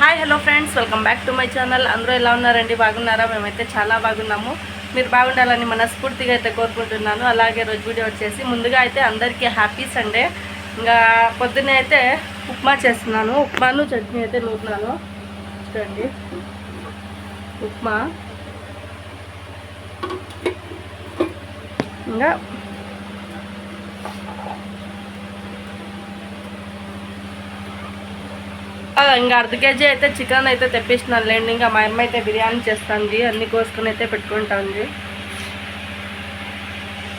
Hi hello friends welcome back to my channel అందరూ ఎలా ఉన్నారండి? బాగున్నారా? మేమైతే చాలా బాగున్నాము. మీరు బాగుండాలని మనస్ఫూర్తిగా అయితే కోరుకుంటున్నాను. అలాగే రోజు వీడియో వచ్చేసి ముందుగా అయితే అందరికీ హ్యాపీ సండే ఇంకా పొద్దున్నే అయితే ఉప్మా చేస్తున్నాను. ఉప్మాను చట్నీ అయితే నూతున్నాను చూడండి. ఉప్మా. ఇంకా ఇంకా అర్ధ కేజీ అయితే చికెన్ అయితే తెప్పించినాను లేండి. ఇంకా మా అమ్మ అయితే బిర్యానీ చేస్తుంది. అన్ని కోసుకుని అయితే పెట్టుకుంటుంది.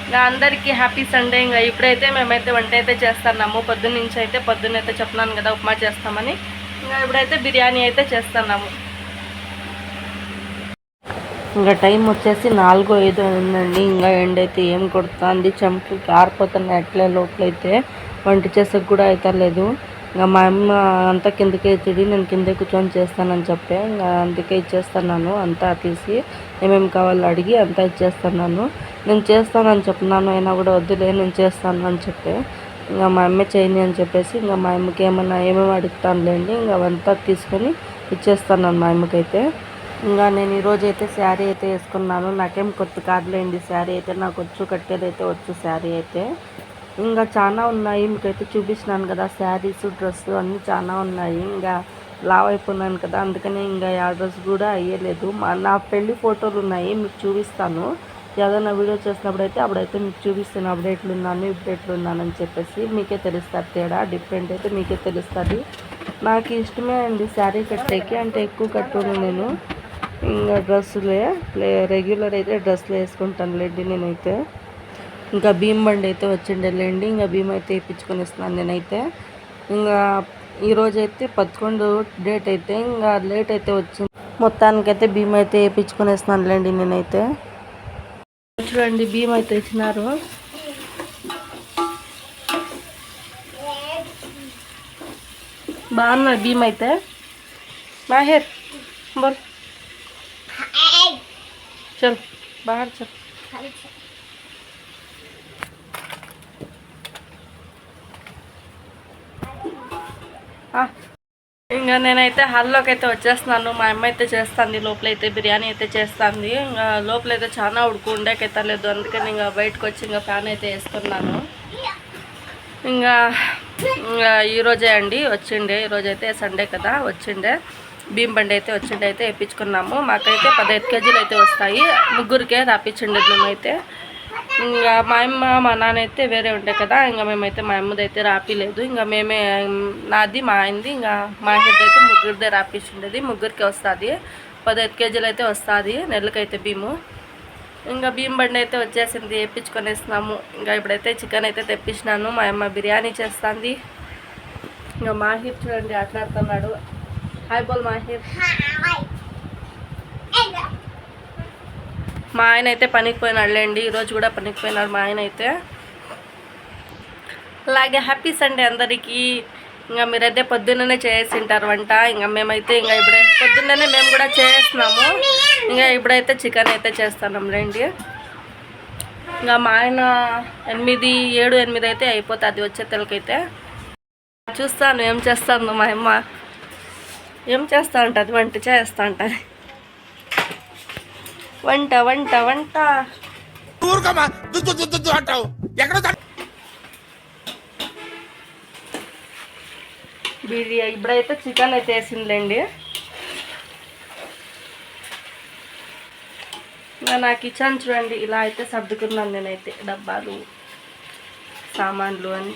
ఇంకా అందరికీ హ్యాపీ సండే. ఇంకా ఇప్పుడైతే మేమైతే వంట అయితే చేస్తున్నాము. పొద్దున్న నుంచి అయితే పొద్దున్న అయితే చెప్తున్నాను కదా ఉప్మా చేస్తామని. ఇంకా ఇప్పుడైతే బిర్యానీ అయితే చేస్తున్నాము. ఇంకా టైం వచ్చేసి నాలుగో ఐదు ఉందండి. ఇంకా ఎండ్ అయితే ఏం కొడుతుంది? చెంపు కారిపోతున్నాయి అట్లే లోపలైతే వంట చేసే కూడా అయితే లేదు. ఇంకా మా అమ్మ అంతా కిందకే తిడి నేను కింద కూర్చొని చేస్తానని చెప్పే. ఇంకా అందుకే ఇచ్చేస్తున్నాను అంతా తీసి. ఏమేమి కావాలో అడిగి అంతా ఇచ్చేస్తున్నాను. నేను చేస్తానని చెప్తున్నాను అయినా కూడా వద్దులే నేను చేస్తాను అని చెప్పే. ఇంకా మా అమ్మ చేయని అని చెప్పేసి ఇంకా మా అమ్మకి ఏమన్నా ఏమేమి అడుగుతానులేండి ఇంకా అవంతా తీసుకొని ఇచ్చేస్తాను మా అమ్మకైతే. ఇంకా నేను ఈరోజు అయితే శారీ అయితే వేసుకున్నాను. నాకేం కొత్త కాదులేండి శారీ అయితే నాకు వచ్చు కట్టేది అయితే వచ్చు శారీ అయితే. ఇంకా చాలా ఉన్నాయి. మీకైతే చూపిస్తున్నాను కదా శారీస్ డ్రెస్ అన్నీ చాలా ఉన్నాయి. ఇంకా లావ్ అయిపోయినాను కదా అందుకని ఇంకా ఆ డ్రెస్ కూడా అయ్యలేదు. మా నా పెళ్ళి ఫోటోలు ఉన్నాయి మీకు చూపిస్తాను. ఏదైనా వీడియో చేసినప్పుడు అయితే అప్పుడైతే మీకు చూపిస్తాను అప్పుడు ఎట్లున్నాను ఇప్పుడు ఎట్లున్నాను అని చెప్పేసి మీకే తెలుస్తుంది తేడా డిఫరెంట్ అయితే మీకే తెలుస్తుంది. నాకు ఇష్టమే అండి శారీ కట్టేకి అంటే ఎక్కువ కట్టును నేను. ఇంకా డ్రెస్సులే రెగ్యులర్ అయితే డ్రెస్సులు వేసుకుంటాను లేండి నేనైతే. ఇంకా భీమ్ బండి అయితే వచ్చిండేలేండి. ఇంకా భీమ్ అయితే ఇప్పించుకొని ఇస్తున్నాను నేనైతే. ఇంకా ఈరోజు అయితే పదకొండు డేట్ అయితే ఇంకా లేట్ అయితే వచ్చింది. మొత్తానికైతే భీమ్ అయితే వేయించుకొని ఇస్తున్నాను లేండి నేనైతే. చూడండి భీమ్ అయితే ఇచ్చినారు. బాగున్నది భీమ్ అయితే? మాహేర్ బోల్. చల్ బాహర్ చల్ ఇంకా నేనైతే హాల్లోకి అయితే వచ్చేస్తున్నాను. మా అమ్మ అయితే చేస్తుంది లోపలైతే బిర్యానీ అయితే చేస్తుంది. ఇంకా లోపలైతే చాలా ఉడుకు ఉండేకైతే అందుకని ఇంకా బయటకు వచ్చి ఇంకా ఫ్యాన్ అయితే వేస్తున్నాను. ఇంకా ఇంకా ఈరోజే అండి వచ్చిండే. ఈరోజు అయితే సండే కదా వచ్చిండే. భీమ్ బండి అయితే వచ్చిండే అయితే వేయించుకున్నాము మాకైతే పదహైదు కేజీలు అయితే వస్తాయి. ముగ్గురికే రాపించండి మేమైతే. ఇంకా మా అమ్మ మా నాన్న అయితే వేరే ఉంటాయి కదా ఇంకా మేమైతే మా అమ్మది అయితే రాపిలేదు. ఇంకా మేమే నాది మా ఆయనది ఇంకా మా హెడ్ అయితే ముగ్గురిదే రాపించిండేది ముగ్గురికి వస్తుంది. పదహైదు కేజీలు అయితే వస్తుంది నెలకైతే భీము. ఇంకా భీమ్ బండి అయితే వచ్చేసింది వేయించుకొనేస్తున్నాము ఇంకా ఇప్పుడైతే చికెన్ అయితే తెప్పించినాను. మా అమ్మ బిర్యానీ చేస్తుంది. ఇంకా మాహిర్ చూడండి ఆటలాడుతున్నాడు. హాయ్ బోల్ మాహిర్. మా ఆయన అయితే పనికి పోయినాడు ఈరోజు కూడా పనికి పోయినాడు మా ఆయన అయితే. అలాగే హ్యాపీ సండే అందరికీ. ఇంకా మీరైతే పొద్దున్ననే చేసింటారు వంట ఇంకా మేమైతే ఇంకా ఇప్పుడే పొద్దున్ననే మేము కూడా చేస్తున్నాము ఇంకా ఇప్పుడైతే చికెన్ అయితే చేస్తున్నాం లేండి ఇంకా మా ఆయన ఎనిమిది ఏడు ఎనిమిది అయితే అయిపోతుంది వచ్చే తెలకైతే. చూస్తాను ఏం చేస్తాను మా అమ్మ. ఏం చేస్తా ఉంటుంది వంట చేస్తా ఉంటుంది వంట వంట వంట. బిర్యానీ ఇప్పుడైతే చికెన్ అయితే వేసిందిలేండి. ఇంకా నా కిచెన్ చూడండి ఇలా అయితే సర్దుకున్నాను నేనైతే డబ్బాలు సామాన్లు అని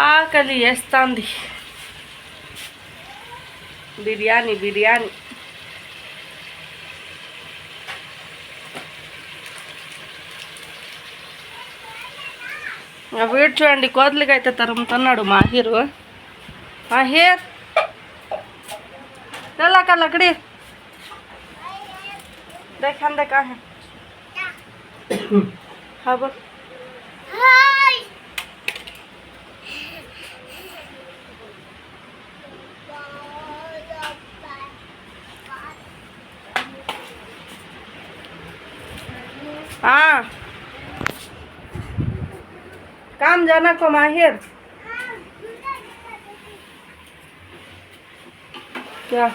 ఆకలి వేస్తుంది బిర్యానీ బిర్యానీ ఇంకా వీడు చూడండి కోతులకి అయితే తరుముతున్నాడు మాహిరు మాహిర్ चला का लकड़ी देख हम देखा है हाँ बोल हाँ। काम जाना को माहिर। क्या?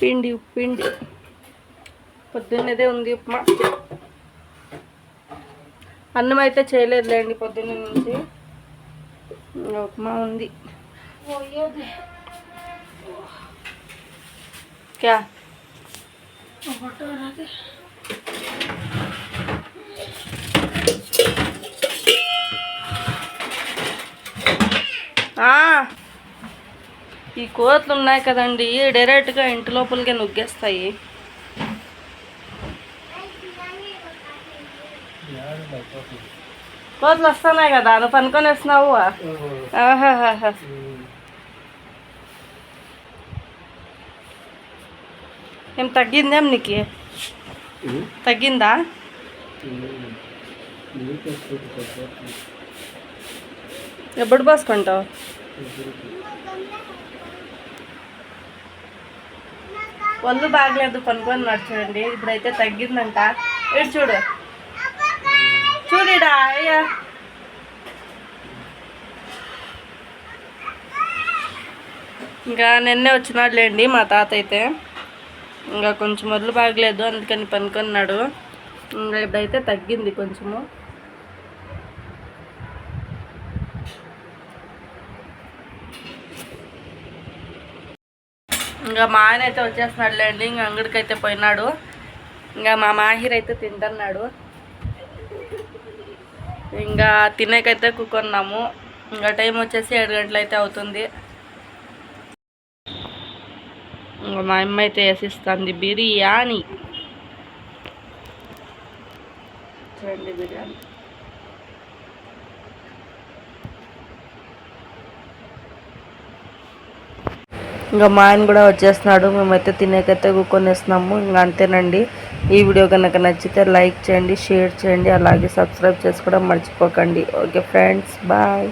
पिंडी पिंडी। పొద్దున్నదే ఉంది ఉప్మా. అన్నం అయితే చేయలేదులేండి పొద్దున్న నుంచి. ఉప్మా ఉంది. క్యా? ఈ కోతులు ఉన్నాయి కదండి డైరెక్ట్గా ఇంటి లోపలికే నొగ్గేస్తాయి కోతులు వస్తున్నాయి కదా నువ్వు పనుకొని వేస్తున్నావు. ఏం తగ్గిందేం నీకు? తగ్గిందా? ఎప్పుడు పోసుకుంటావు? ఒళ్ళు బాగలేదు పనుకొని నడుచండి ఇప్పుడైతే తగ్గిందంట. ఇటు చూడు. చూడిడా అయ్యా ఇంకా నిన్నే వచ్చినాడులేండి మా తాత అయితే. ఇంకా కొంచెం మొదలు బాగలేదు అందుకని పనుకున్నాడు. ఇంకా ఇప్పుడైతే తగ్గింది కొంచెము. ఇంకా మా ఆయన అయితే వచ్చేస్తున్నాడులేండి ఇంకా అంగడికి అయితే పోయినాడు. ఇంకా మా మాహిర్ అయితే తింటున్నాడు. ఇంకా తినేకైతే కూకున్నాము ఇంకా టైం వచ్చేసి ఏడు గంటలు అయితే అవుతుంది. ఇంకా మా అమ్మ అయితే వేసిస్తుంది బిర్యానీ. చూడండి బిర్యానీ. ఇంకా మా ఆయన కూడా వచ్చేస్తున్నాడు. మేమైతే తినేకైతే కూకొనేస్తున్నాము ఇంకా అంతేనండి. ఈ వీడియో కనుక నచ్చితే లైక్ చేయండి షేర్ చేయండి అలాగే సబ్స్క్రైబ్ చేసుకోవడం మర్చిపోకండి. Okay friends bye.